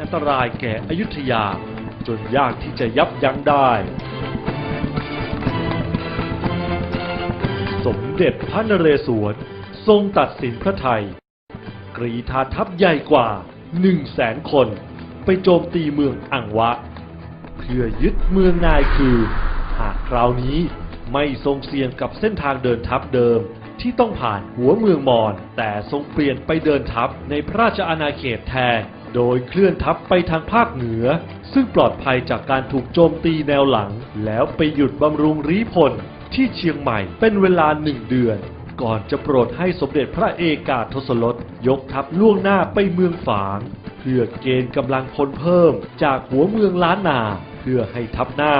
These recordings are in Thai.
นตรายแก่อยุธยา จนยากที่จะยับยั้งได้ สมเด็จพระนเรศวรทรงตัดสินพระไทย กรีธาทัพใหญ่กว่าหนึ่งแสนคน ไปโจมตีเมืองอังวะ เพื่อยึดเมืองนายคือ หากคราวนี้ไม่ทรงเสี่ยงกับเส้นทางเดินทัพเดิมที่ต้องผ่านหัวเมืองมอญแต่ทรงเปลี่ยนไปเดินทัพในพระราชอาณาเขตแทน โดยเคลื่อนทัพไปทางภาคเหนือ ซึ่งปลอดภัยจากการถูกโจมตีแนวหลัง แล้วไปหยุดบำรุงรีพลที่เชียงใหม่เป็นเวลาหนึ่งเดือน ก่อนจะโปรดให้สมเด็จพระเอกาทศรถยกทัพล่วงหน้าไปเมืองฝาง เพื่อเกณฑ์กำลังพลเพิ่มจากหัวเมืองล้านนา เพื่อให้ทัพหน้า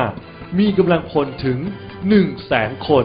มีกำลังพลถึง1 0 0 0 0แสนคน